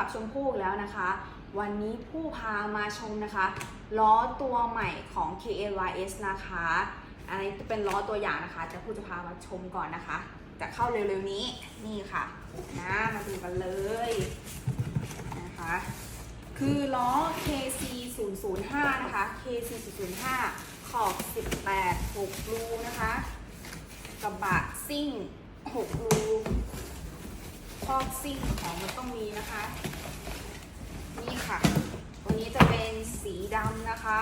ับชมพามาชมนะคะ ล้อตัวใหม่ของ KAYS นะคะ อันนี้จะเป็นล้อตัวอย่างนะคะ จะพูดจะพามาชมก่อนนะคะ จะเข้าเร็วๆนี้นี่ค่ะนะมาดูกันเลยนะคะคือล้อ KC 0 0 5นะคะ KC 0 0 5ขอบ 18 6รูนะคะกระบะซิ่ง 6 รู คอกซิ่งของมันต้องมีนะคะ นี่ค่ะ ตัวนี้จะเป็นสีดำนะคะ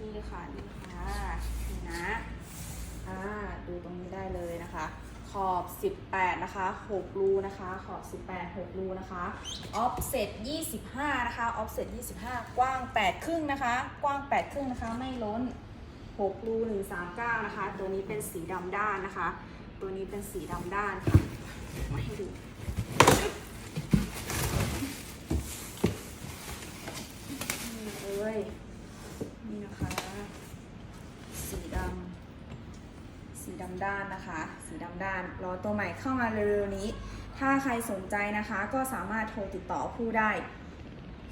นี่ค่ะนี่ค่ะนี่นะอ่าดูตรงนี้ได้เลยนะคะ ขอบ 18 นะคะ 6 รูนะคะ ขอบ 18 6 รูนะคะ offset 25 นะคะ offset 25 กว้าง 8 ครึ่งนะคะ กว้าง 8 ครึ่งนะคะ ไม่ล้น 6 รู 139 นะคะ ตัวนี้เป็นสีดำด้านนะคะ ตัวนี้เป็นสีดำด้านค่ะ ดำด้านนะคะ สีดำด้านรอตัวใหม่เข้ามาเร็วๆนี้ ถ้าใครสนใจนะคะก็สามารถโทรติดต่อผู้ได้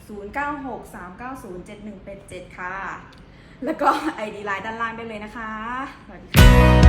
0963907187 ค่ะ แล้วก็ ID ไลน์ด้านล่างได้เลยนะคะ สวัสดีค่ะ